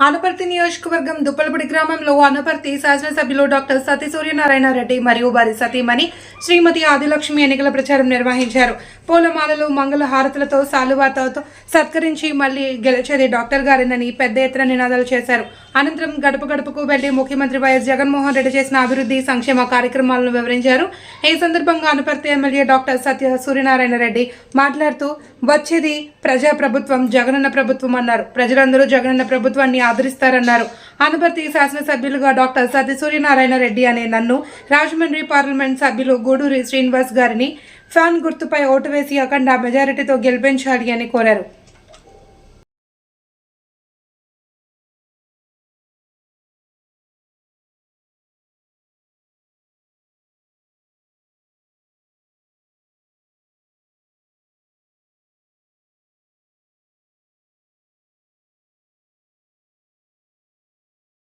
అనపర్తి నియోజకవర్గం దుప్పలపూడి గ్రామంలో అనపర్తి శాసనసభ్యులు డాక్టర్ సతీ సూర్యనారాయణ రెడ్డి మరియు వారి సతీమణి శ్రీమతి ఆదిలక్ష్మి ఎన్నికల ప్రచారం నిర్వహించారు. పూలమాలలు మంగళ హారతులతో సాలువాతతో సత్కరించి మళ్ళీ గెలిచేది డాక్టర్ గారేనని పెద్ద ఎత్తున నినాదాలు చేశారు. అనంతరం గడప గడపకు వెళ్ళి ముఖ్యమంత్రి వైఎస్ జగన్మోహన్ రెడ్డి చేసిన అభివృద్ధి సంక్షేమ కార్యక్రమాలను వివరించారు. ఈ సందర్భంగా అనపర్తి ఎమ్మెల్యే డాక్టర్ సత్య సూర్యనారాయణ రెడ్డి మాట్లాడుతూ వచ్చేది ప్రజా ప్రభుత్వం జగనన్న ప్రభుత్వం అన్నారు. ప్రజలందరూ జగనన్న ప్రభుత్వాన్ని ఆదరిస్తారన్నారు. అనపర్తి శాసనసభ్యులుగా డాక్టర్ సత్య సూర్యనారాయణ రెడ్డి అనే నన్ను రాజమండ్రి పార్లమెంట్ సభ్యులు గూడూరి శ్రీనివాస్ గారిని ఫ్యాన్ గుర్తుపై ఓటు వేసి అఖండ మెజారిటీతో గెలిపించాలి అని కోరారు.